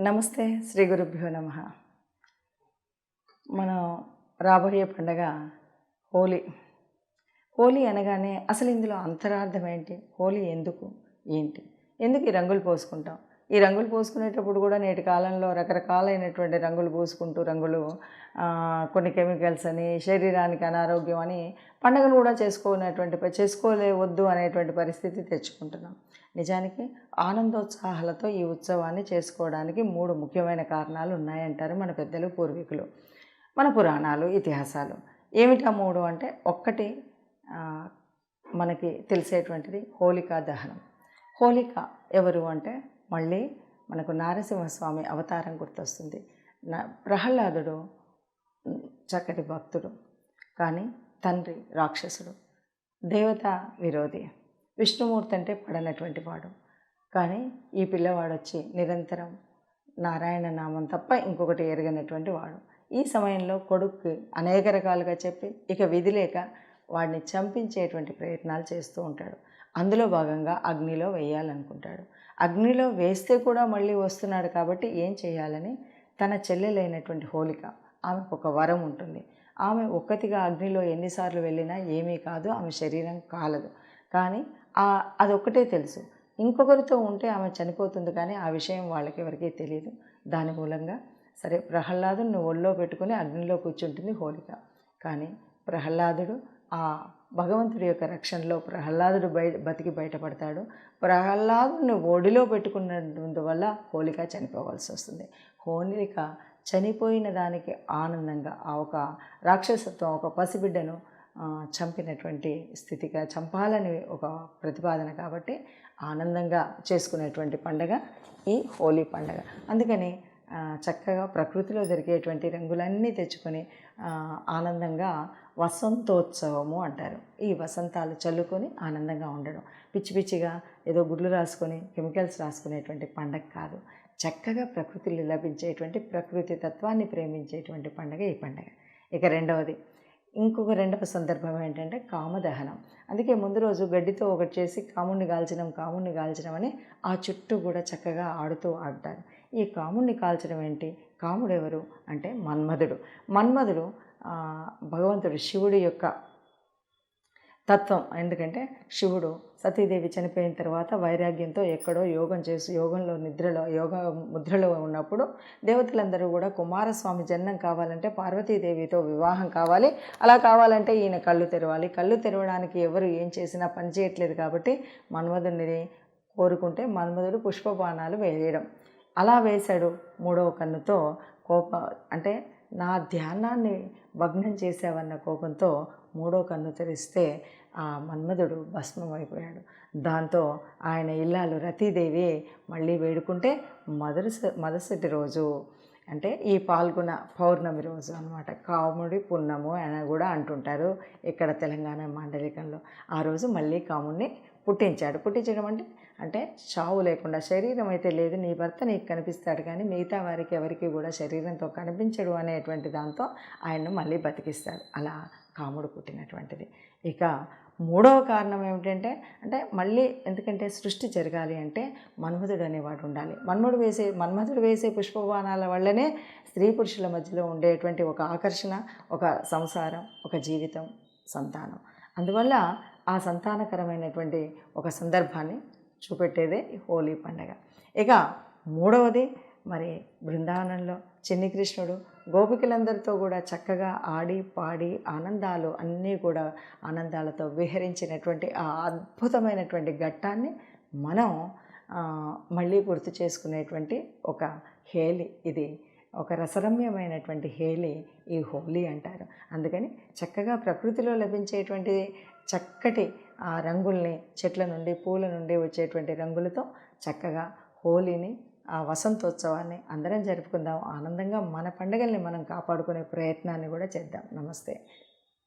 నమస్తే శ్రీ గురుభ్యో నమ. మనం రాబోయే పండగ హోలీ. హోలీ అనగానే అసలు ఇందులో అంతరార్థం ఏంటి? హోలీ ఎందుకు? ఏంటి? ఎందుకు ఈ రంగులు పోసుకుంటాం? ఈ రంగులు పోసుకునేటప్పుడు కూడా నేటి కాలంలో రకరకాలైనటువంటి రంగులు పూసుకుంటూ రంగులు కొన్ని కెమికల్స్ అని శరీరానికి అనారోగ్యం అని పండుగను కూడా చేసుకోనటువంటి చేసుకోలే వద్దు అనేటువంటి పరిస్థితి తెచ్చుకుంటున్నాం. నిజానికి ఆనందోత్సాహాలతో ఈ ఉత్సవాన్ని చేసుకోవడానికి మూడు ముఖ్యమైన కారణాలు ఉన్నాయంటారు మన పెద్దలు పూర్వీకులు. మన పురాణాలు ఇతిహాసాలు. ఏమిటా మూడు అంటే ఒక్కటి మనకి తెలిసేటువంటిది హోలికా దహనం. హోలిక ఎవరు అంటే మళ్ళీ మనకు నారసింహస్వామి అవతారం గుర్తొస్తుంది. ప్రహ్లాదుడు చక్కటి భక్తుడు కానీ తండ్రి రాక్షసుడు దేవత విరోధి విష్ణుమూర్తి అంటే పడనటువంటి వాడు. కానీ ఈ పిల్లవాడు వచ్చి నిరంతరం నారాయణ నామం తప్ప ఇంకొకటి ఎరగనటువంటి వాడు. ఈ సమయంలో కొడుక్కి అనేక రకాలుగా చెప్పి ఇక విధి లేక వాడిని చంపించేటువంటి ప్రయత్నాలు చేస్తూ ఉంటాడు. అందులో భాగంగా అగ్నిలో వేయాలనుకుంటాడు. అగ్నిలో వేస్తే కూడా మళ్ళీ వస్తున్నాడు కాబట్టి ఏం చేయాలని? తన చెల్లెలైనటువంటి హోలిక ఆమెకు ఒక వరం ఉంటుంది. ఆమె ఒక్కతిగా అగ్నిలో ఎన్నిసార్లు వెళ్ళినా ఏమీ కాదు ఆమె శరీరం కాలదు. కానీ ఆ అదొక్కటే తెలుసు. ఇంకొకరితో ఉంటే ఆమె చనిపోతుంది కానీ ఆ విషయం వాళ్ళకి ఎవరికీ తెలియదు దాని మూలంగా సరే ప్రహ్లాదుని ఒళ్ళో పెట్టుకుని అగ్నిలో కూర్చుంటుంది హోలిక. కానీ ప్రహ్లాదుడు ఆ భగవంతుడి యొక్క రక్షణలో ప్రహ్లాదుడు బయట బతికి బయటపడతాడు. ప్రహ్లాదుని ఒడిలో పెట్టుకున్నందువల్ల హోలిక చనిపోవాల్సి వస్తుంది. హోలిక చనిపోయిన దానికి ఆనందంగా ఆ ఒక రాక్షసత్వం ఒక పసిబిడ్డను చంపినటువంటి స్థితిగా చంపాలని ఒక ప్రతిపాదన కాబట్టి ఆనందంగా చేసుకునేటువంటి పండగ ఈ హోలీ పండగ. అందుకని చక్కగా ప్రకృతిలో దొరికేటువంటి రంగులన్నీ తెచ్చుకొని ఆనందంగా వసంతోత్సవము అంటారు. ఈ వసంతాలు చల్లుకొని ఆనందంగా ఉండడం. పిచ్చి పిచ్చిగా ఏదో గుడ్లు రాసుకొని కెమికల్స్ రాసుకునేటువంటి పండగ కాదు. చక్కగా ప్రకృతిలో లభించేటువంటి ప్రకృతి తత్వాన్ని ప్రేమించేటువంటి పండగ ఈ పండగ. ఇక రెండవది ఇంకొక రెండవ సందర్భం ఏంటంటే కామదహనం. అందుకే ముందు రోజు గడ్డితో ఒకటి చేసి కాముణ్ణి కాల్చడం కాముణ్ణి కాల్చడం అని ఆ చుట్టూ కూడా చక్కగా ఆడుతూ ఆడతారు. ఈ కాముడిని కాల్చడం ఏంటి? కాముడు ఎవరు అంటే మన్మధుడు. మన్మధుడు భగవంతుడు శివుడి యొక్క తత్వం. ఎందుకంటే శివుడు సతీదేవి చనిపోయిన తర్వాత వైరాగ్యంతో ఎక్కడో యోగం చేసి యోగంలో నిద్రలో యోగ ముద్రలో ఉన్నప్పుడు దేవతలందరూ కూడా కుమారస్వామి జన్మం కావాలంటే పార్వతీదేవితో వివాహం కావాలి. అలా కావాలంటే ఈయన కళ్ళు తెరవాలి. కళ్ళు తెరవడానికి ఎవరు ఏం చేసినా పని చేయట్లేదు కాబట్టి మన్మధుడిని కోరుకుంటే మన్మధుడు పుష్పబాణాలు వేయడం. అలా వేశాడు మూడవ కన్నుతో కోప అంటే నా ధ్యానాన్ని భగ్నం చేసావన్న కోపంతో మూడో కన్ను తెరిస్తే ఆ మన్మధుడు భస్మం అయిపోయాడు. దాంతో ఆయన ఇల్లాలు రతీదేవి మళ్ళీ వేడుకుంటే మొదటి మొదటి రోజు అంటే ఈ పాల్గొన పౌర్ణమి రోజు అనమాట కాముడి పున్నము అని కూడా అంటుంటారు ఇక్కడ తెలంగాణ మాండలికంలో. ఆ రోజు మళ్ళీ కాముడిని పుట్టించాడు. పుట్టించడం అంటే అంటే చావు లేకుండా శరీరం అయితే లేదు నీ భర్త నీకు కనిపిస్తాడు కానీ మిగతా వారికి ఎవరికి కూడా శరీరంతో కనిపించడు అనేటువంటి దాంతో ఆయన్ను మళ్ళీ బతికిస్తాడు. అలా కాముడు పుట్టినటువంటిది. ఇక మూడవ కారణం ఏమిటంటే అంటే మళ్ళీ ఎందుకంటే సృష్టి జరగాలి అంటే మన్మధుడు అనేవాడు ఉండాలి. మన్మధుడు వేసే మన్మధుడు వేసే పుష్పవాణాల వల్లనే స్త్రీ పురుషుల మధ్యలో ఉండేటువంటి ఒక ఆకర్షణ ఒక సంసారం ఒక జీవితం సంతానం. అందువల్ల ఆ సంతానకరమైనటువంటి ఒక సందర్భాన్ని చూపెట్టేదే హోలీ పండగ. ఇక మూడవది మరి బృందావనంలో చిన్ని కృష్ణుడు గోపికలందరితో కూడా చక్కగా ఆడి పాడి ఆనందాలు అన్నీ కూడా ఆనందాలతో విహరించినటువంటి ఆ అద్భుతమైనటువంటి ఘట్టాన్ని మనం మళ్ళీ గుర్తు చేసుకునేటువంటి ఒక హేలి ఇది. ఒక రసరమ్యమైనటువంటి హేలి ఈ హోలీ అంటారు. అందుకని చక్కగా ప్రకృతిలో లభించేటువంటి చక్కటి ఆ రంగుల్ని చెట్ల నుండి పూల నుండి వచ్చేటువంటి రంగులతో చక్కగా హోలీని ఆ వసంతోత్సవాన్ని అందరం జరుపుకుందాం. ఆనందంగా మన పండుగల్ని మనం కాపాడుకునే ప్రయత్నాన్ని కూడా చేద్దాం. నమస్తే.